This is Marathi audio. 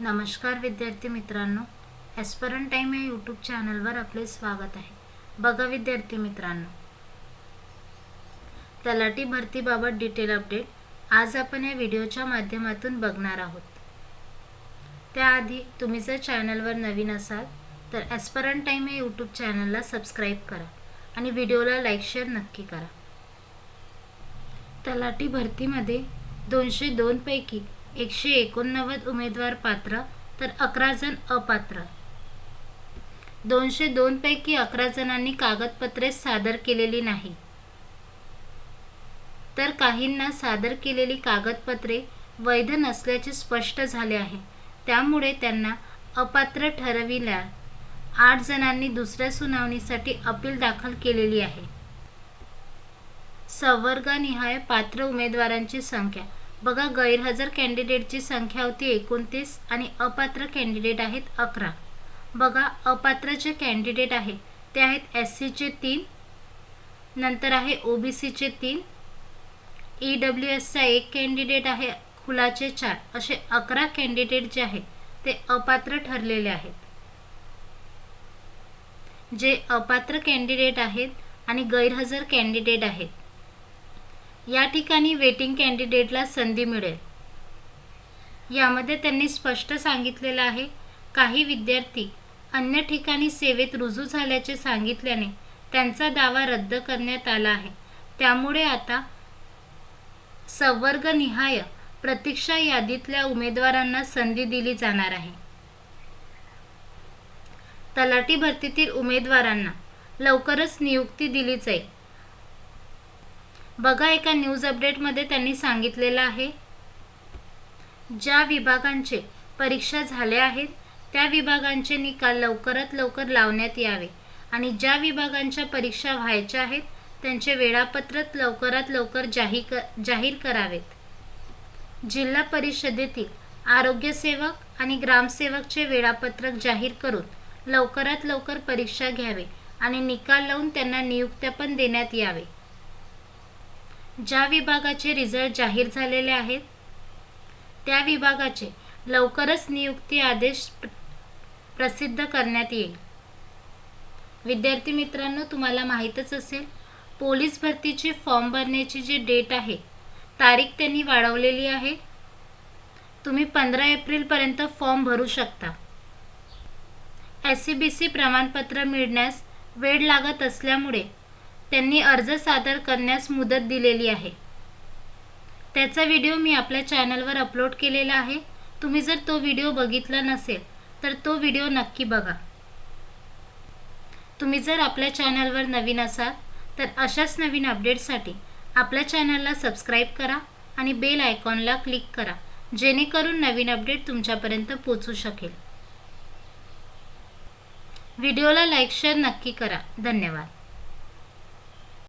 नमस्कार विद्यार्थी मित्रांनो ॲस्परन टाईम या यूट्यूब चॅनलवर आपले स्वागत आहे. बघा विद्यार्थी मित्रांनो तलाठी भरतीबाबत डिटेल अपडेट आज आपण या व्हिडिओच्या माध्यमातून बघणार आहोत. त्याआधी तुम्ही जर चॅनलवर नवीन असाल तर ॲस्परन टाईम या यूट्यूब चॅनलला सबस्क्राईब करा आणि व्हिडिओला लाईक शेअर नक्की करा. तलाठी भरतीमध्ये दोनशे दोनपैकी एकशे एकोणनव्वद उमेदवार पात्र तर अकरा जण अपात्र. दोनशे दोनपैकी अकरा जणांनी कागदपत्रे सादर केलेली नाही. तर काहींना सादर केलेली कागदपत्रे वैध नसल्याचे स्पष्ट झाले आहे. त्यामुळे त्यांना अपात्र ठरविल्या आठ जणांनी दुसऱ्या सुनावणीसाठी अपील दाखल केलेली आहे. संवर्गनिहाय पात्र उमेदवारांची संख्या बघा गैरहजर कॅन्डिडेटची संख्या होती एकोणतीस आणि अपात्र कॅन्डिडेट आहेत अकरा. बघा अपात्र जे कॅन्डिडेट आहे ते आहेत एस सीचे तीन नंतर आहे ओ बी सीचे तीन ई डब्ल्यू एसचा एक कॅन्डिडेट आहे खुलाचे चार. असे अकरा कॅन्डिडेट जे आहेत ते अपात्र ठरलेले आहेत. जे अपात्र कॅन्डिडेट आहेत आणि गैरहजर कॅन्डिडेट आहेत. या ठिकाणी वेटिंग कॅन्डिडेटला संधी मिळेल. यामध्ये त्यांनी स्पष्ट सांगितलेलं आहे काही विद्यार्थी अन्य ठिकाणी सेवेत रुजू झाल्याचे सांगितल्याने त्यांचा दावा रद्द करण्यात आला आहे. त्यामुळे आता संवर्गनिहाय प्रतीक्षा यादीतल्या उमेदवारांना संधी दिली जाणार आहे. तलाठी भरतीतील उमेदवारांना लवकरच नियुक्ती दिली जाईल बघा एका न्यूज अपडेटमध्ये त्यांनी सांगितलेलं आहे. ज्या विभागांचे परीक्षा झाल्या आहेत त्या विभागांचे निकाल लवकरात लवकर लावण्यात यावे आणि ज्या विभागांच्या परीक्षा व्हायच्या आहेत त्यांचे वेळापत्रक लवकरात लवकर जाहीर जाहीर करावेत. जिल्हा परिषदेतील आरोग्यसेवक आणि ग्रामसेवकचे वेळापत्रक जाहीर करून लवकरात लवकर परीक्षा घ्यावे आणि निकाल लावून त्यांना नियुक्त्या पण देण्यात यावे. ज्या विभागाचे रिझल्ट जाहीर झालेले आहेत त्या विभागाचे लवकरच नियुक्ती आदेश प्रसिद्ध करण्यात येईल. विद्यार्थी मित्रांनो तुम्हाला माहीतच असेल पोलीस भरतीची फॉर्म भरण्याची जी डेट आहे तारीख त्यांनी वाढवलेली आहे. तुम्ही पंधरा एप्रिलपर्यंत फॉर्म भरू शकता. एस सी बी सी प्रमाणपत्र मिळण्यास वेळ लागत असल्यामुळे त्यांनी अर्ज सादर करण्यास मुदत दिलेली आहे. त्याचा व्हिडिओ मी आपल्या चॅनलवर अपलोड केलेला आहे. तुम्ही जर तो व्हिडिओ बघितला नसेल तर तो व्हिडिओ नक्की बघा. तुम्ही जर आपल्या चॅनलवर नवीन असाल तर अशाच नवीन अपडेटसाठी आपल्या चॅनलला सबस्क्राईब करा आणि बेल आयकॉनला क्लिक करा जेणेकरून नवीन अपडेट तुमच्यापर्यंत पोचू शकेल. व्हिडिओला लाईक शेअर नक्की करा. धन्यवाद.